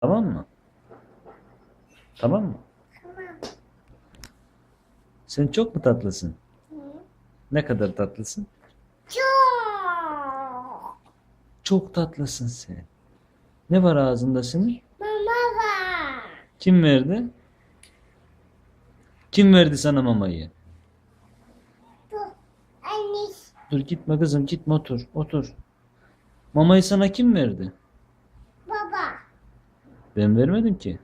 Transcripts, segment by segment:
Tamam mı? Tamam mı? Tamam. Sen çok mu tatlısın? Hı. Ne kadar tatlısın? Çok. Çok tatlısın sen. Ne var ağzında senin? Mama var. Kim verdi? Kim verdi sana mamayı? Dur. Anne. Dur gitme kızım gitme otur otur. Mamayı sana kim verdi? Baba. Ben vermedim ki.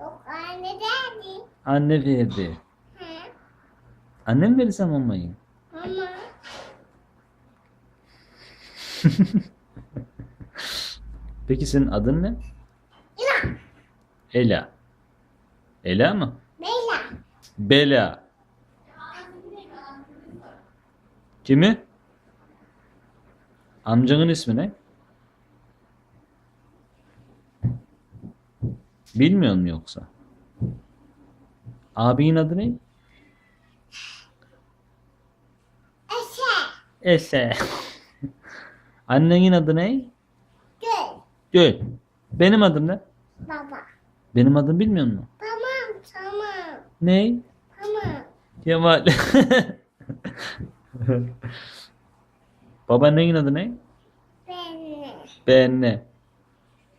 Yok anne derdi. Anne verdi. Hı. Annem verdi sana mamayı. Mama. Peki senin adın ne? İla. Ela. Ela mı? Beyla. Bela. Kimi? Amcanın ismi ne? Bilmiyor musun yoksa? Abinin adı ne? Ese. Annenin adı ne? Gül. Gül. Benim adım ne? Baba. Benim adım bilmiyor musun? Tamam tamam. Ne? Tamam. Kemal. Babaannenin adı ne? Ben. Benne.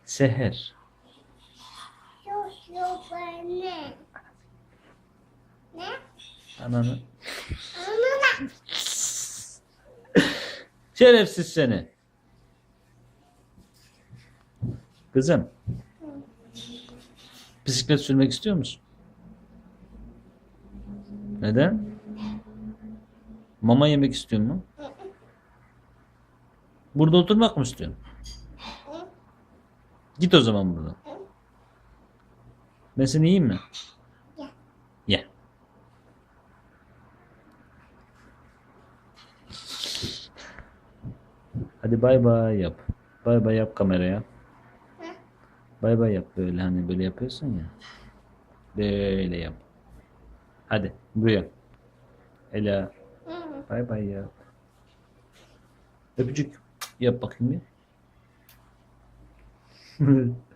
Seher. Yok yok anne. Ne? Ananı. Şerefsiz seni. Kızım. Bisiklet sürmek istiyor musun? Neden? Mama yemek istiyor mu? Burada oturmak mı istiyorsun? Git o zaman buradan. Ben seni yiyeyim mi? Hadi bay bay yap. Bay bay yap kameraya. Bay bay yap böyle hani böyle yapıyorsun ya. Böyle yap. Hadi buraya. Ela bay bay yap. Öpücük yap bakayım bir.